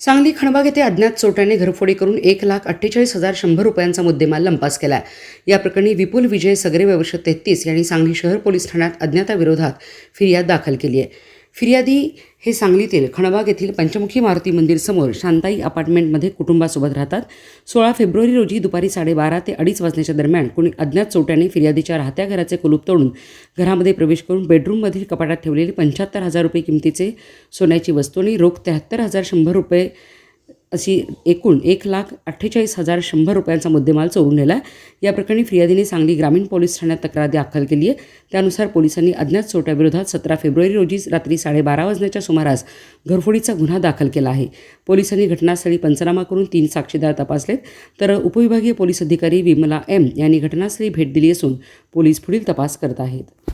सांगली खणबाग येथे अज्ञात चोरट्याने घरफोडी करून एक लाख अठ्ठेचाळीस हजार शंभर रुपयांचा मुद्देमाल लंपास केला आहे या प्रकरणी विपुल विजय सगरे वर्ष तेहतीस यांनी सांगली शहर पोलीस ठाण्यात अज्ञाताविरोधात फिर्याद दाखल केली आहे. फिर्यादी हे सांगलीतील खणबाग येथील पंचमुखी मारुती मंदिरसमोर शांताई अपार्टमेंटमध्ये कुटुंबासोबत राहतात. सोळा फेब्रुवारी रोजी दुपारी साडेबारा ते अडीच वाजण्याच्या दरम्यान कोणी अज्ञात चोट्याने फिर्यादीच्या राहत्या घराचे कुलूप तोडून घरामध्ये प्रवेश करून बेडरूममधील कपाटात ठेवलेले पंच्याहत्तर हजार रुपये किमतीचे सोन्याची वस्तू आणि रोख त्र्याहत्तर हजार शंभर रुपये अशी एकूण एक लाख अठ्ठेचाळीस हजार शंभर रुपयांचा मुद्देमाल चोरून नेला आहे या प्रकरणी फिर्यादीने सांगली ग्रामीण पोलीस ठाण्यात तक्रार दाखल केली आहे. त्यानुसार पोलिसांनी अज्ञात चोट्याविरोधात सतरा फेब्रुवारी रोजी रात्री साडेबारा वाजण्याच्या सुमारास घरफोडीचा गुन्हा दाखल केला आहे. पोलिसांनी घटनास्थळी पंचनामा करून तीन साक्षीदार तपासलेत. तर उपविभागीय पोलीस अधिकारी विमला एम यांनी घटनास्थळी भेट दिली असून पोलीस पुढील तपास करत आहेत.